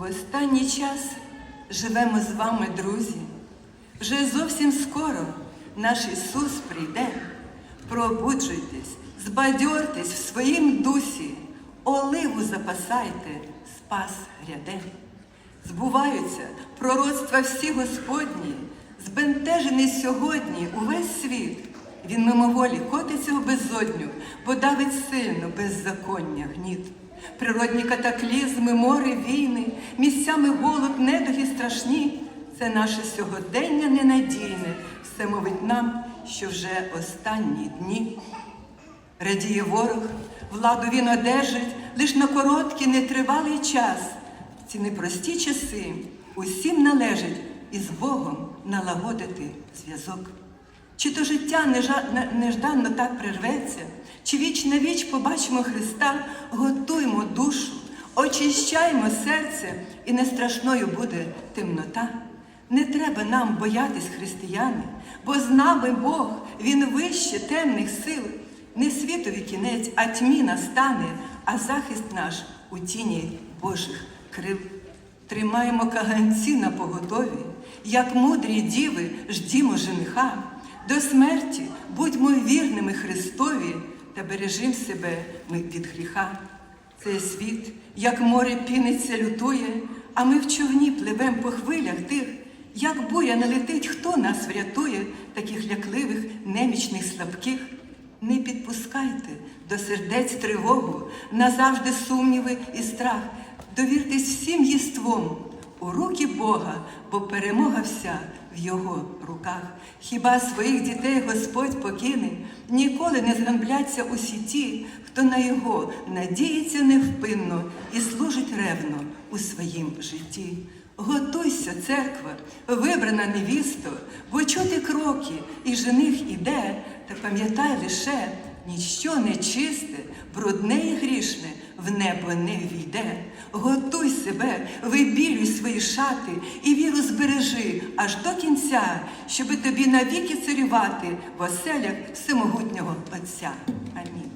В останній час живемо з вами, друзі. Вже зовсім скоро наш Ісус прийде. Пробуджуйтесь, збадьортесь в своїм дусі, оливу запасайте, спас гряде. Збуваються пророцтва всі Господні, збентежений сьогодні увесь світ. Він мимоволі котиться у безодню, бо давить сильно беззаконня гніт. Природні катаклізми, мори, війни, місцями голод, недуги страшні. Це наше сьогодення ненадійне, все мовить нам, що вже останні дні. Радіє ворог, владу він одержить лиш на короткий, нетривалий час. Ці непрості часи усім належить із Богом налагодити зв'язок. Чи то життя нежданно так прерветься, чи віч на віч побачимо Христа, готуймо душу, очищаймо серце, і не страшною буде темнота. Не треба нам боятись християни, бо з нами Бог, Він вище темних сил. Не світові кінець, а тьмі настане, а захист наш у тіні Божих крил. Тримаємо каганці на поготові, як мудрі діви ждімо жениха. До смерті будьмо вірними Христові та бережим себе ми від гріха. Цей світ, як море піниться, лютує, а ми в човні пливем по хвилях тих, як буря налетить, хто нас врятує, таких лякливих, немічних, слабких. Не підпускайте до сердець тривогу, назавжди сумніви і страх. Довіртесь всім єством у руки Бога, бо перемога вся в Його руках. Хіба своїх дітей Господь покине, ніколи не зганбляться усі ті, хто на Його надіється невпинно і служить ревно у своїм житті. Готуйся, церква, вибрана невісто, бо чути кроки, і жених іде, та пам'ятай лише, ніщо нечисте, брудне і грішне небо не війде. Готуй себе, вибілюй свої шати і віру збережи аж до кінця, щоби тобі навіки царювати в оселях всемогутнього Отця. Амінь.